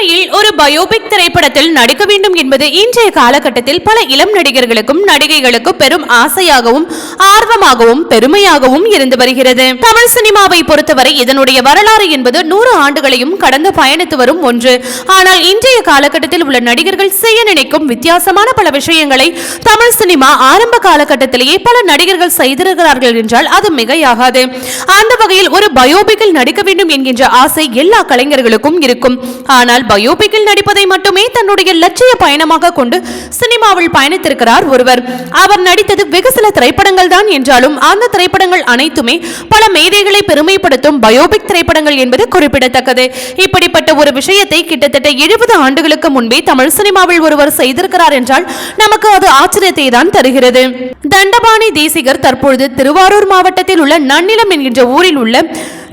உண்மையில் ஒரு பயோபிக் திரைப்படத்தில் நடிக்க வேண்டும் என்பது இன்றைய காலகட்டத்தில் பல இளம் நடிகர்களுக்கும் நடிகைகளுக்கும் பெரும் ஆசையாகவும் ஆர்வமாகவும் பெருமையாகவும் இருந்து வருகிறது. தமிழ் சினிமாவை பொறுத்தவரை இதனுடைய வரலாறு என்பது நூறு ஆண்டுகளையும் கடந்து பயணித்து வரும் ஒன்று. ஆனால் இன்றைய காலகட்டத்தில் உள்ள நடிகர்கள் செய்ய நினைக்கும் வித்தியாசமான பல விஷயங்களை தமிழ் சினிமா ஆரம்ப காலகட்டத்திலேயே பல நடிகர்கள் செய்திருக்கிறார்கள் என்றால் அது மிகையாகாது. அந்த வகையில் ஒரு பயோபிக்கில் நடிக்க வேண்டும் என்கின்ற ஆசை எல்லா கலைஞர்களுக்கும் இருக்கும். ஆனால் பயோபிக்கில் நடிப்பதை மட்டுமே தன்னுடைய லட்சிய பயணமாக கொண்டு சினிமாவில் பயணித்திருக்கிறார் ஒருவர். அவர் நடித்தது வெகு சில திரைப்படங்கள் தான் என்றாலும் அந்த திரைப்படங்கள் அனைத்துமே பல மேதைகளை பெருமைப்படுத்தும் பயோபிக் திரைப்படங்கள் என்பது குறிப்பிடத்தக்கது. இப்படிப்பட்ட ஒரு விஷயத்தை கிட்டத்தட்ட எழுபது ஆண்டுகளுக்கு முன்பே தமிழ் சினிமாவில் ஒருவர் செய்திருக்கிறார் என்றால் நமக்கு அது ஆச்சரியத்தை தான் தருகிறது. தண்டபாணி தேசிகர் தற்பொழுது திருவாரூர் மாவட்டத்தில் உள்ள நன்னிலம் என்கின்ற ஊரில் உள்ள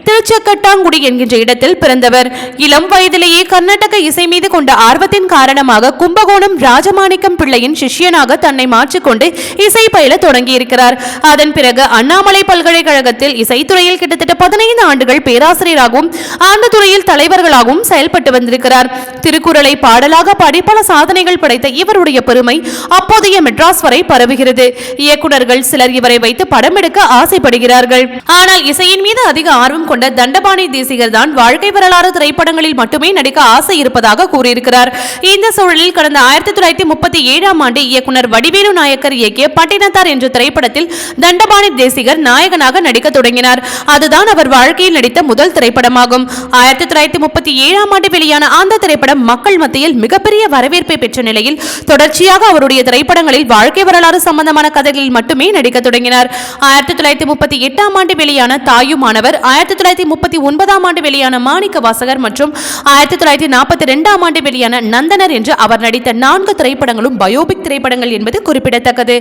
திருச்சக்கட்டாங்குடி என்கின்ற இடத்தில் பிறந்தவர். இளம் வயதிலேயே கர்நாடக இசை மீது கொண்ட ஆர்வத்தின் காரணமாக கும்பகோணம் ராஜமாணிக்கம் பிள்ளையின் சிஷ்யனாக தன்னை மாற்றிக்கொண்டு இசை பயில தொடங்கியிருக்கிறார். அதன் பிறகு அண்ணாமலை பல்கலைக்கழகத்தில் இசைத்துறையில் கிட்டத்தட்ட பதினைந்து ஆண்டுகள் பேராசிரியராகவும் அந்த துறையில் தலைவர்களாகவும் செயல்பட்டு வந்திருக்கிறார். திருக்குறளை பாடலாக பாடி பல சாதனைகள் படைத்த இவருடைய பெருமை அப்போதைய மெட்ராஸ் வரை பரவுகிறது. இயக்குநர்கள் சிலர் இவரை வைத்து படம் எடுக்க ஆசைப்படுகிறார்கள். ஆனால் இசையின் மீது அதிக ஆர்வம் கொண்ட தண்டபாணி தேசிகர் தான் வாழ்க்கை வரலாறு திரைப்படங்களில் மட்டுமே நடிக்க ஆசை இருப்பதாக கூறியிருக்கிறார். இந்த சூழலில் கடந்த ஆயிரத்தி தொள்ளாயிரத்தி முப்பத்தி ஏழாம் ஆண்டு இயக்குனர் வடிவேலு நாயக்கர் இயக்கிய பட்டினத்தார் என்ற திரைப்படத்தில் தண்டபாணி தேசிகர் நாயகனாக நடிக்க தொடங்கினார். அதுதான் அவர் வாழ்க்கையில் நடித்த முதல் திரைப்படமாகும். ஆயிரத்தி தொள்ளாயிரத்தி முப்பத்தி ஏழாம் ஆண்டு வெளியான அந்த திரைப்படம் மக்கள் மத்தியில் மிகப்பெரிய வரவேற்பை பெற்ற நிலையில் தொடர்ச்சியாக அவருடைய திரைப்படங்களில் வாழ்க்கை வரலாறு சம்பந்தமான கதைகளில் மட்டுமே நடிக்க தொடங்கினார். ஆயிரத்தி தொள்ளாயிரத்தி முப்பத்தி எட்டாம் ஆண்டு வெளியான தாயுமானவர் ஆயிரத்தி தொள்ளாயிரத்தி முப்பத்தி ஒன்பதாம் ஆண்டு வெளியான மாணிக்க வாசகர் மற்றும் ஆயிரத்தி தொள்ளாயிரத்தி நாற்பத்தி ரெண்டாம் ஆண்டு வெளியான நந்தனர் என்று அவர் நடித்த நான்கு திரைப்படங்களும் பயோபிக் திரைப்படங்கள் என்பது குறிப்பிடத்தக்கது.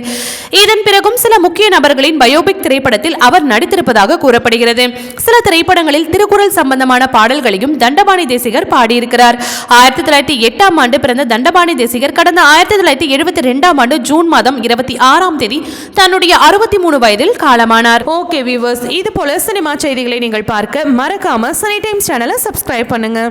இதன் பிறகும் சில முக்கிய நபர்களின் பயோபிக் திரைப்படத்தில் அவர் நடித்திருப்பதாக கூறப்படுகிறது. சில திரைப்படங்களில் திருக்குறள் சம்பந்தமான பாடல்களையும் தண்டபாணி தேசிகர் பாடியிருக்கிறார். ஆயிரத்தி தொள்ளாயிரத்தி எட்டாம் ஆண்டு பிறந்த தண்டபாணி தேசிகர் கடந்த ஆயிரத்தி தொள்ளாயிரத்தி எழுபத்தி ரெண்டாம் ஆண்டு ஜூன் மாதம் இருபத்தி ஆறாம் தேதி தன்னுடைய அறுபத்தி மூணு வயதில் காலமானார். ஓகே வியூவர்ஸ் இது போல சினிமா செய்திகளை நீங்கள் பார்க்க மறக்காம சனி டைம்ஸ் சேனலை சப்ஸ்கிரைப் பண்ணுங்க.